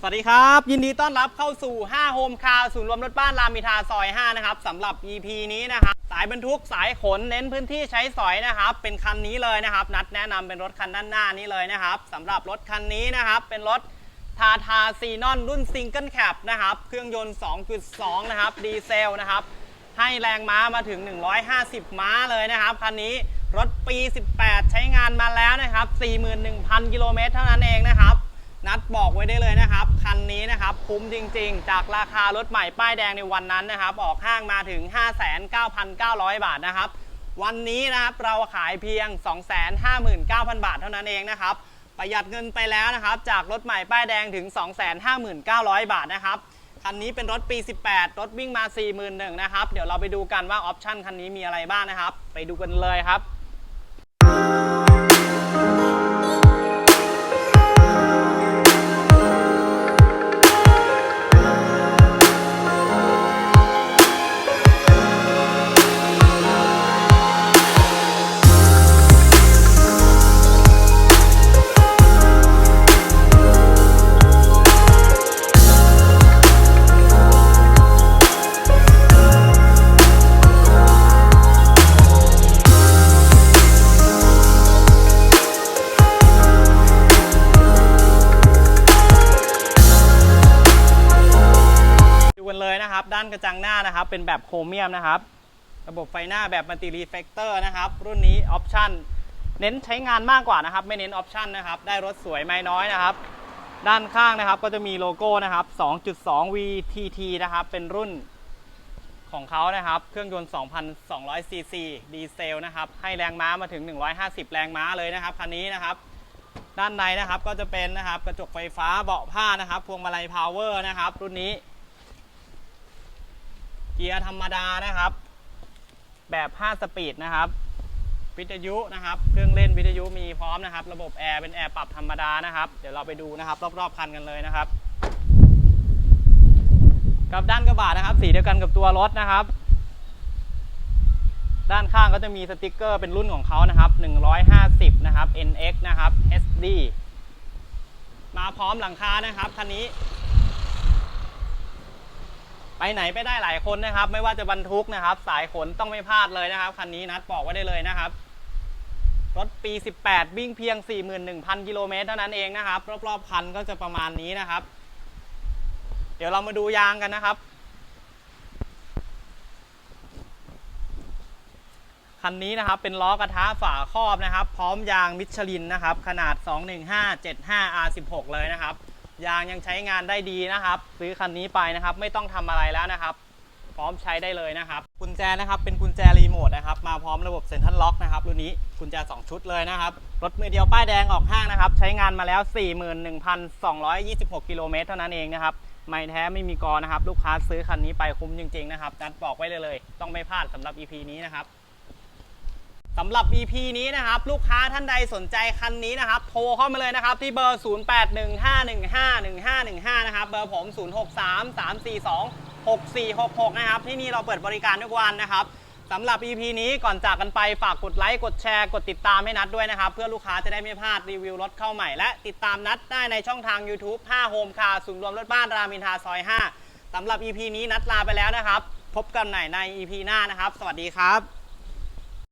สวัสดีครับ ยินดีต้อนรับเข้าสู่ 5 โฮมคาร์ศูนย์รวมรถบ้านรามอินทราซอย 5 นะครับสำหรับ EP นี้นะครับ สายบรรทุกสายขนเน้นพื้นที่ใช้สอยนะครับ เป็นคันนี้เลยนะครับ นัดแนะนำเป็นรถคันด้านหน้านี้เลยนะครับสำหรับรถคันนี้นะครับ เป็นรถทาทาซีนอนรุ่นซิงเกิลแคปนะครับ เครื่องยนต์ 2.2 นะครับ ดีเซลนะครับ ให้แรงม้ามาถึง 150 ม้าเลยนะครับ คันนี้รถปี 18 ใช้งานมาแล้วนะครับ 41,000 กิโลเมตรเท่านั้นเองนะครับ นัดบอกไว้ได้เลยนะครับ คันนี้นะครับคุ้มจริงๆ จากราคารถใหม่ป้ายแดงในวันนั้นนะครับ ออกห้างมาถึง 59,900 บาทนะครับ วันนี้นะครับเราขายเพียง 259,000 บาทเท่านั้นเองนะครับ ประหยัดเงินไปแล้วนะครับ จากรถใหม่ป้ายแดงถึง 259,900 บาทนะครับคันนี้เป็นรถปี 18 รถวิ่งมา 41,000นะครับ เดี๋ยวเราไปดูกันว่าออปชั่นคันนี้มีอะไรบ้างนะครับ ไปดูกันเลยครับ นะครับ ด้านกระจังหน้านะครับ เป็นแบบโครเมียมนะครับ ระบบไฟหน้าแบบมัลติรีเฟกเตอร์นะครับ รุ่นนี้ออปชั่นเน้นใช้งานมากกว่านะครับ ไม่เน้นออปชั่นนะครับ ได้รถสวยไม่น้อยนะครับ ด้านข้างนะครับก็จะมีโลโก้นะครับ 2.2 VTT นะครับ เป็นรุ่นของเขานะครับ เครื่องยนต์ 2,200 ซีซีดีเซลนะครับ ให้แรงม้ามาถึง 150 แรงม้าเลยนะครับ คันนี้นะครับ ด้านในนะครับก็จะเป็นนะครับกระจกไฟฟ้าเบาะผ้านะครับ พวงมาลัยพาวเวอร์นะครับ รุ่นนี้ เกียร์ธรรมดานะครับ แบบ 5 สปีดนะครับ วิทยุนะครับ เครื่องเล่นวิทยุมีพร้อมนะครับ ระบบแอร์เป็นแอร์ปรับธรรมดานะครับ เดี๋ยวเราไปดูนะครับ รอบๆคันกันเลยนะครับ กับด้านกระบะนะครับ สีเดียวกันกับตัวรถนะครับ ด้านข้างก็จะมีสติกเกอร์เป็นรุ่นของเขานะครับ 150 นะครับ NX นะครับ SD มาพร้อมหลังคานะครับคันนี้ ไปไหนไปได้หลายคนนะครับ ไม่ว่าจะบรรทุกนะครับ สายขนต้องไม่พลาดเลยนะครับคันนี้นัดบอกไว้ได้เลยนะครับ รถปี 18 วิ่งเพียง 41,000 กิโลเมตรเท่านั้นเองนะครับรอบๆคันก็จะประมาณนี้นะครับ เดี๋ยวเรามาดูยางกันนะครับคันนี้นะครับเป็นล้อกระทะฝาครอบนะครับ พร้อมยางมิชลินนะครับ ขนาด 215 75 R16 เลยนะครับ ยางยังใช้งานได้ดีนะครับ ซื้อคันนี้ไปนะครับ ไม่ต้องทำอะไรแล้วนะครับ พร้อมใช้ได้เลยนะครับ กุญแจนะครับเป็นกุญแจรีโมทนะครับ มาพร้อมระบบเซ็นทรัลล็อกนะครับรุ่นนี้กุญแจ 2 ชุดเลยนะครับ รถมือเดียวป้ายแดงออกห้างนะครับ ใช้งานมาแล้ว 41,226 กิโลเมตรเท่านั้นเองนะครับไม่แท้ไม่มีกอนะครับ ลูกค้าซื้อคันนี้ไปคุ้มจริงๆนะครับนัดบอกไว้เลยเลย ต้องไม่พลาดสำหรับ EP นี้นะครับ สำหรับ EP นี้นะครับ ลูกค้าท่านใดสนใจคันนี้นะครับ โทรเข้ามาเลยนะครับ ที่เบอร์ 0815151515 นะครับ เบอร์ผม 0633426466 นะครับ ที่นี่เราเปิดบริการทุกวันนะครับสำหรับ EP นี้ก่อนจากกันไปฝากกดไลค์กดแชร์กดติดตามให้นัดด้วยนะครับ เพื่อลูกค้าจะได้ไม่พลาดรีวิวรถเข้าใหม่และติดตามนัดได้ในช่องทาง YouTube 5 Home Car ศูนย์รวมรถบ้านรามินทาซอย 5สำหรับ EP นี้นัดลาไปแล้วนะครับ พบกันใหม่ใน EP หน้านะครับ สวัสดีครับ